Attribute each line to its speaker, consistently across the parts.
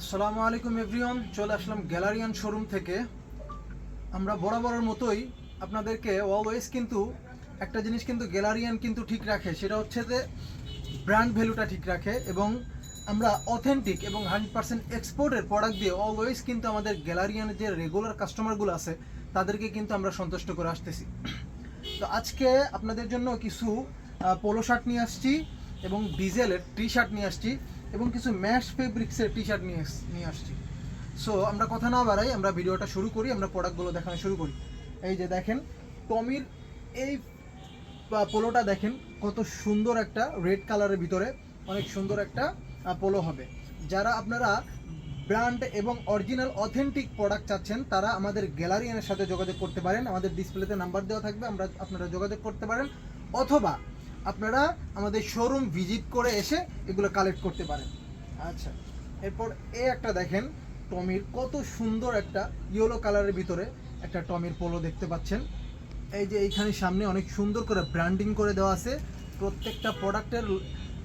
Speaker 1: আসসালামু আলাইকুম এভরিওয়ান, চলে আসলাম গ্যালারিয়ান শোরুম থেকে। আমরা বরাবরের মতোই আপনাদেরকে অলওয়েজ কিন্তু একটা জিনিস কিন্তু গ্যালারিয়ান কিন্তু ঠিক রাখে, সেটা হচ্ছে যে ব্র্যান্ড ভ্যালুটা ঠিক রাখে এবং আমরা অথেন্টিক এবং হান্ড্রেড পার্সেন্ট এক্সপোর্টের প্রোডাক্ট দিয়ে অলওয়েজ কিন্তু আমাদের গ্যালারিয়ানের যে রেগুলার কাস্টমারগুলো আছে, তাদেরকে কিন্তু আমরা সন্তুষ্ট করে আসতেছি। তো আজকে আপনাদের জন্য কিছু পোলো শার্ট নিয়ে আসছি এবং ডিজেলের টি শার্ট নিয়ে আসছি। এবং কিছু ম্যাশ ফেব্রিক্সের টি শার্ট নিয়ে নিয়ে আসছি। সো আমরা কথা না বাড়াই, আমরা ভিডিওটা শুরু করি, আমরা প্রোডাক্টগুলো দেখানো শুরু করি। এই যে দেখেন, টমির এই পোলোটা দেখেন, কত সুন্দর একটা রেড কালারের ভিতরে অনেক সুন্দর একটা পোলো হবে। যারা আপনারা ব্র্যান্ড এবং অরিজিনাল অথেন্টিক প্রোডাক্ট চাচ্ছেন, তারা আমাদের গ্যালারিয়ানের সাথে যোগাযোগ করতে পারেন। আমাদের ডিসপ্লেতে নাম্বার দেওয়া থাকবে, আমরা আপনারা যোগাযোগ করতে পারেন। অথবা আপনারা আমাদের শোরুম ভিজিট করে এসে এগুলো কালেক্ট করতে পারেন। আচ্ছা এরপর এ একটা দেখেন, টমির কত সুন্দর একটা ইয়েলো কালারের ভিতরে একটা টমির পোলো দেখতে পাচ্ছেন। এই যে এইখানে সামনে অনেক সুন্দর করে ব্র্যান্ডিং করে দেওয়া আছে। প্রত্যেকটা প্রোডাক্টের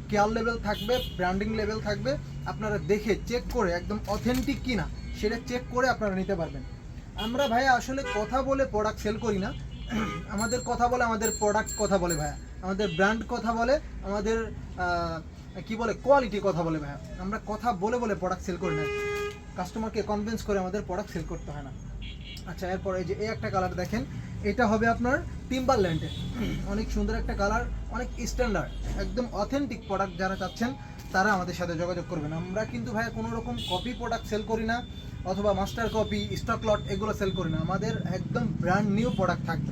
Speaker 1: কেয়ার লেভেল থাকবে ব্র্যান্ডিং লেভেল থাকবে। আপনারা দেখে চেক করে একদম অথেন্টিক কিনা, সেটা চেক করে আপনারা নিতে পারবেন। আমরা ভাইয়া আসলে কথা বলে প্রোডাক্ট সেল করি না। আমাদের কথা বলে আমাদের প্রোডাক্ট কথা বলে ভাইয়া। আমাদের ব্র্যান্ড কথা বলে, আমাদের কি বলে কোয়ালিটি কথা বলে ভাইয়া। আমরা কথা বলে বলে প্রোডাক্ট সেল করি না। কাস্টমারকে কনভিন্স করে আমাদের প্রোডাক্ট সেল করতে হয় না। আচ্ছা এরপর এই যে এই একটা কালার দেখেন, এটা হবে আপনার টিম্বারল্যান্ডের অনেক সুন্দর একটা কালার অনেক স্ট্যান্ডার্ড একদম অথেন্টিক প্রোডাক্ট যারা চাচ্ছেন, তারা আমাদের সাথে যোগাযোগ করবেন। আমরা কিন্তু ভাই কোনো রকম কপি প্রোডাক্ট সেল করি না, অথবা মাস্টার কপি স্টক লট এগুলো সেল করি না। আমাদের একদম ব্র্যান্ড নিউ প্রোডাক্ট থাকবে।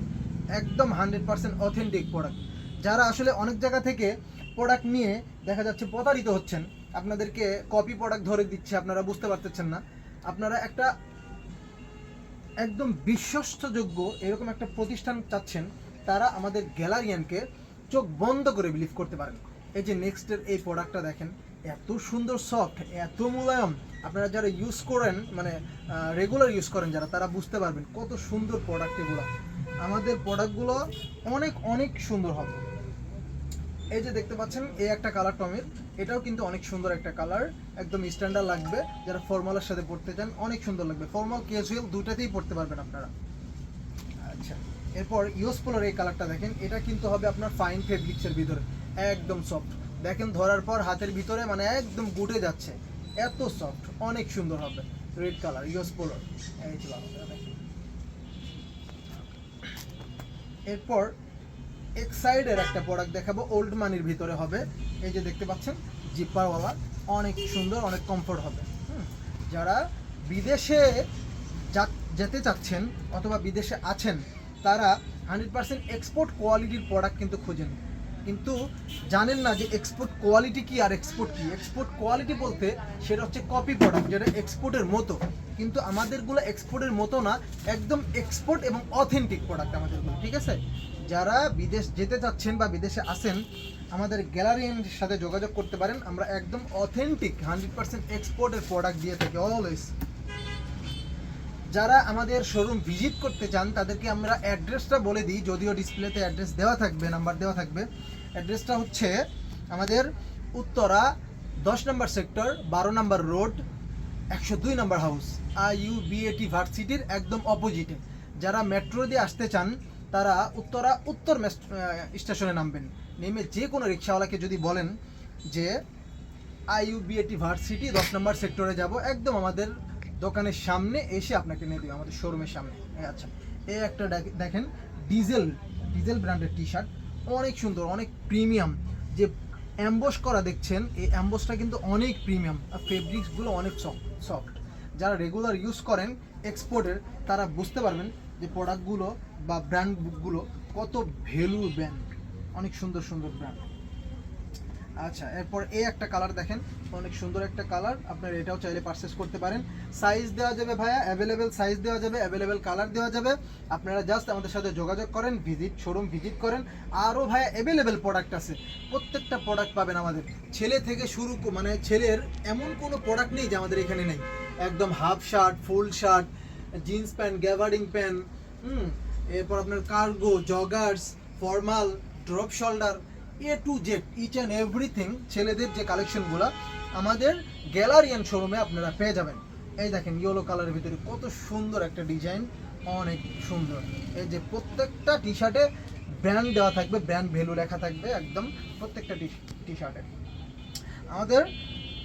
Speaker 1: একদম হান্ড্রেড পার্সেন্ট অথেন্টিক প্রোডাক্ট যারা আসলে অনেক জায়গা থেকে প্রোডাক্ট নিয়ে দেখা যাচ্ছে প্রতারিত হচ্ছেন, আপনাদেরকে কপি প্রোডাক্ট ধরে দিচ্ছে, আপনারা বুঝতে পারতেছেন না। আপনারা একটা একদম বিশ্বস্তযোগ্য এরকম একটা প্রতিষ্ঠান চাচ্ছেন, তারা আমাদের গ্যালারিয়ানকে চোখ বন্ধ করে বিলিভ করতে পারেন। এই যে নেক্সটের এই প্রোডাক্টটা দেখেন, এত সুন্দর সফট এত মুলায়ম। আপনারা যারা ইউজ করেন মানে রেগুলার ইউজ করেন যারা, তারা বুঝতে পারবেন কত সুন্দর প্রোডাক্ট এগুলো। আমাদের প্রোডাক্টগুলো অনেক অনেক সুন্দর হবে। এই যে দেখতে পাচ্ছেন এই একটা কালার টমের। এটাও কিন্তু অনেক সুন্দর একটা কালার একদম স্ট্যান্ডার্ড লাগবে। যারা ফর্মালের সাথে পড়তে চান অনেক সুন্দর লাগবে। ফর্মাল ক্যাজুয়াল দুটাতেই পড়তে পারবেন আপনারা। আচ্ছা এরপর ইউস পোলার এই কালারটা দেখেন। এটা কিন্তু হবে আপনার ফাইন ফেব্রিক্সের ভিতরে। একদম সফট দেখেন ধরার পর হাতের ভিতরে মানে একদম গুটে যাচ্ছে। এত সফট অনেক সুন্দর হবে। রেড কালার ইউস পোলার এই বাবা, এরপর এক সাইডের একটা প্রোডাক্ট দেখাবো ওল্ড মানির ভিতরে হবে। এই যে দেখতে পাচ্ছেন জিপারওয়ালা অনেক সুন্দর, অনেক কমফোর্ট হবে। যারা বিদেশে যেতে চাচ্ছেন অথবা বিদেশে আছেন, তারা হান্ড্রেড পার্সেন্ট এক্সপোর্ট কোয়ালিটির প্রোডাক্ট কিন্তু খোঁজেন। কিন্তু জানেন না যে এক্সপোর্ট কোয়ালিটি কি আর এক্সপোর্ট কি। এক্সপোর্ট কোয়ালিটি বলতে সেটা হচ্ছে কপি প্রোডাক্ট যেটা এক্সপোর্টের মতো। কিন্তু আমাদেরগুলো এক্সপোর্টের মতো না, একদম এক্সপোর্ট এবং অথেন্টিক প্রোডাক্ট আমাদেরগুলো, ঠিক আছে? যারা বিদেশ যেতে চাচ্ছেন বা বিদেশে আসেন, আমাদের গ্যালারিয়ান সাথে যোগাযোগ করতে পারেন। আমরা একদম অথেন্টিক হান্ড্রেড পার্সেন্ট এক্সপোর্টের প্রোডাক্ট দিয়ে থাকি অলওয়েজ যারা আমাদের শোরুম ভিজিট করতে চান, তাদেরকে আমরা অ্যাড্রেসটা বলে দিই, যদিও ডিসপ্লেতে অ্যাড্রেস দেওয়া থাকবে নাম্বার দেওয়া থাকবে। অ্যাড্রেসটা হচ্ছে আমাদের উত্তরা দশ নম্বর সেক্টর বারো নম্বর রোড একশো দুই number house I U BAT ভার্সিটির একদম অপোজিটে যারা মেট্রো দিয়ে আসতে চান তারা উত্তরা, উত্তর স্টেশনে নামবেন। নেমে যে কোনো রিক্সাওয়ালাকে যদি বলেন যে আইইউবিএটি ভার্সিটি, দশ নম্বর সেক্টরে যাব। একদম আমাদের দোকানের সামনে এসে আপনাকে নিয়ে দেবে, আমাদের শোরুমের সামনে। আচ্ছা এই একটা দেখ- দেখেন, ডিজেল ডিজেল ব্র্যান্ডের টি শার্ট অনেক সুন্দর, অনেক প্রিমিয়াম। যে অ্যাম্বস করা দেখছেন, এই অ্যাম্বসটা কিন্তু অনেক প্রিমিয়াম। আর ফেব্রিক্সগুলো অনেক সফট সফট। যারা রেগুলার ইউজ করেন, এক্সপোর্টের, তারা বুঝতে পারবেন যে প্রোডাক্টগুলো বা ব্র্যান্ডগুলো কত ভ্যালু ব্র্যান্ড অনেক সুন্দর সুন্দর ব্র্যান্ড আচ্ছা এরপর এই একটা কালার দেখেন। অনেক সুন্দর একটা কালার আপনার এটাও চাইলে পারচেস করতে পারেন। সাইজ দেওয়া যাবে ভাইয়া অ্যাভেলেবেল সাইজ দেওয়া যাবে অ্যাভেলেবেল কালার দেওয়া যাবে। আপনারা জাস্ট আমাদের সাথে যোগাযোগ করেন ভিজিট শোরুম ভিজিট করেন। আরও ভাইয়া অ্যাভেলেবেল প্রোডাক্ট আছে। প্রত্যেকটা প্রোডাক্ট পাবেন আমাদের। ছেলে থেকে শুরু মানে ছেলের এমন কোনো প্রোডাক্ট নেই যে আমাদের এখানে নেই। একদম half shirt full shirt jeans pant, গ্যাভারিং pant, হুম, এরপর আপনার cargo, joggers, formal, drop shoulder, A to Z each and everything ছেলেদের যে কালেকশনগুলো, আমাদের গ্যালারিয়ান শোরুমে আপনারা পেয়ে যাবেন। এই দেখেন ইয়েলো কালারের ভিতরে কত সুন্দর একটা ডিজাইন, অনেক সুন্দর। এই যে প্রত্যেকটা টি শার্টে ব্র্যান্ড দেওয়া থাকবে ব্র্যান্ড ভ্যালু লেখা থাকবে, একদম প্রত্যেকটা টি শার্টে আমাদের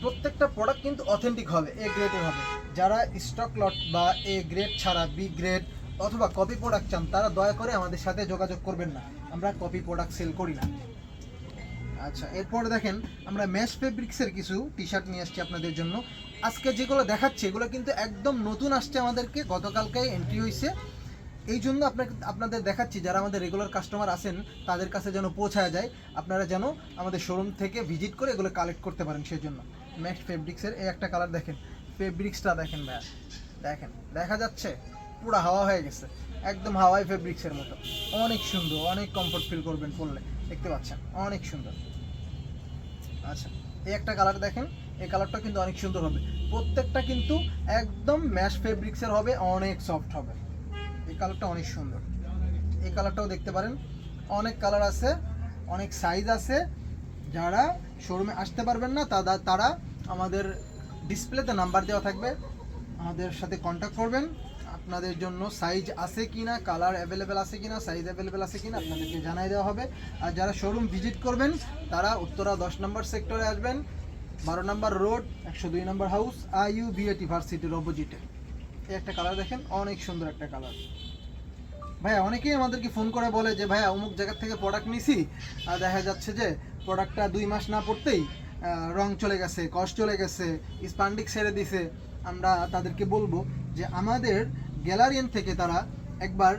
Speaker 1: প্রত্যেকটা প্রোডাক্ট কিন্তু অথেন্টিক হবে এ গ্রেডের হবে। যারা স্টক লট বা এ গ্রেড ছাড়া বি গ্রেড অথবা কপি প্রোডাক্ট চান, তারা দয়া করে আমাদের সাথে যোগাযোগ করবেন না। আমরা কপি প্রোডাক্ট সেল করি না। আচ্ছা এরপর দেখেন, আমরা ম্যাশ ফেব্রিক্সের কিছু টি শার্ট নিয়ে আসছি আপনাদের জন্য। আজকে যেগুলো দেখাচ্ছি, এগুলো কিন্তু একদম নতুন আসছে আমাদেরকে। গতকালকে এন্ট্রি হয়েছে এই জন্য আপনাকে আপনাদের দেখাচ্ছি, যারা আমাদের রেগুলার কাস্টমার আছেন, তাদের কাছে যেন পৌঁছায় যায়। আপনারা যেন আমাদের শোরুম থেকে ভিজিট করে এগুলো কালেক্ট করতে পারেন সেই জন্য ম্যাক্স ফেব্রিক্সের এই একটা কালার দেখেন। ফেব্রিক্সটা দেখেন ভাইয়া। দেখেন, দেখা যাচ্ছে পুরো হাওয়া হয়ে গেছে। একদম হাওয়াই ফেব্রিক্সের মতো। অনেক সুন্দর, অনেক কমফোর্ট ফিল করবেন পরলে। দেখতে পাচ্ছেন? অনেক সুন্দর। আচ্ছা এই একটা কালার দেখেন। এই কালারটা কিন্তু অনেক সুন্দর হবে। প্রত্যেকটা কিন্তু একদম ম্যাশ ফেব্রিক্সের হবে, অনেক সফট হবে। এই কালারটা অনেক সুন্দর। এই কালারটাও দেখতে পারেন। অনেক কালার আছে, অনেক সাইজ আছে। যারা শোরুমে আসতে পারবেন না তারা তারা আমাদের ডিসপ্লেতে নাম্বার দেওয়া থাকবে। আমাদের সাথে কন্ট্যাক্ট করবেন। আপনাদের জন্য সাইজ আছে কি না কালার অ্যাভেলেবেল আছে কি না সাইজ অ্যাভেলেবেল আছে কি না আপনাদেরকে জানাই দেওয়া হবে। আর যারা শোরুম ভিজিট করবেন, তারা উত্তরা দশ নম্বর সেক্টরে আসবেন। বারো নম্বর রোড একশো দুই নম্বর হাউস আইইউ বিএটি ভার্সিটির অপোজিটে এই একটা কালার দেখেন, অনেক সুন্দর একটা কালার ভাইয়া, অনেকেই আমাদেরকে ফোন করে বলে যে, ভাইয়া, অমুক জায়গার থেকে প্রোডাক্ট নিছি। আর দেখা যাচ্ছে যে প্রোডাক্টটা দুই মাস না পড়তেই রং চলে গেছে কস্ট চলে গেছে স্পান্ডিক ছেড়ে দিছে। আমরা তাদেরকে বলব যে, আমাদের গ্যালারিয়ান থেকে তারা একবার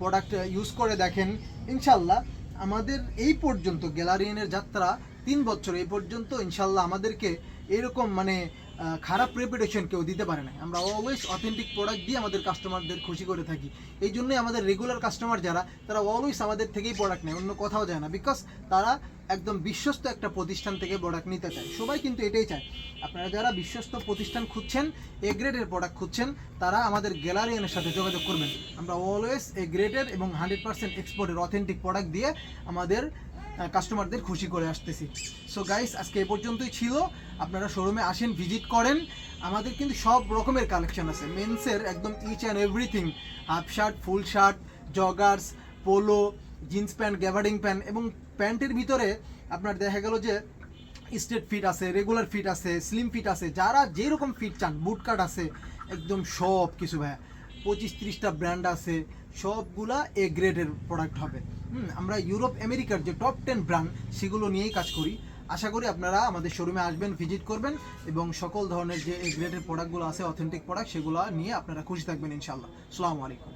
Speaker 1: প্রোডাক্ট ইউজ করে দেখেন। ইনশাল্লাহ আমাদের এই পর্যন্ত গ্যালারিয়ানের যাত্রা তিন বছর, এই পর্যন্ত ইনশাল্লাহ আমাদেরকে এরকম মানে খারাপ রেপুটেশন কেউ দিতে পারে না। আমরা অলওয়েজ অথেন্টিক প্রোডাক্ট দিয়ে আমাদের কাস্টমারদের খুশি করে থাকি। এই জন্যই আমাদের রেগুলার কাস্টমার যারা, তারা অলওয়েজ আমাদের থেকেই প্রোডাক্ট নেয়, অন্য কোথাও যায় না। বিকজ তারা একদম বিশ্বস্ত একটা প্রতিষ্ঠান থেকে প্রোডাক্ট নিতে চায়। সবাই কিন্তু এটাই চায়। আপনারা যারা বিশ্বস্ত প্রতিষ্ঠান খুঁজছেন এ গ্রেডের প্রোডাক্ট খুঁজছেন, তারা আমাদের গ্যালারিয়ানের সাথে যোগাযোগ করবেন। আমরা অলওয়েজ এ গ্রেডের এবং হান্ড্রেড পার্সেন্ট এক্সপোর্টের অথেন্টিক প্রোডাক্ট দিয়ে আমাদের কাস্টমারদের খুশি করে আসতেছি। সো গাইস আজকে এ পর্যন্তই ছিল। আপনারা শোরুমে আসেন ভিজিট করেন। আমাদের কিন্তু সব রকমের কালেকশন আছে। মেন্সের একদম each and everything half shirt full shirt joggers polo jeans pant গ্যাভারিং pant এবং প্যান্টের ভিতরে আপনার দেখা গেল যে স্ট্রেট ফিট আছে রেগুলার ফিট আছে স্লিম ফিট আছে। যারা যেরকম ফিট চান বুট কাট আছে, একদম সব কিছু ভাইয়া। পঁচিশ তিরিশটা ব্র্যান্ড আছে, সবগুলা এ গ্রেডের প্রোডাক্ট হবে। আমরা ইউরোপ, আমেরিকার যে টপ টেন ব্র্যান্ড সেগুলো নিয়েই কাজ করি। আশা করি আপনারা আমাদের শোরুমে আসবেন ভিজিট করবেন এবং সকল ধরনের যে গ্রেডের প্রোডাক্টগুলো আছে অথেন্টিক প্রোডাক্ট সেগুলো নিয়ে আপনারা খুশি থাকবেন ইনশাল্লাহ আসসালামু আলাইকুম।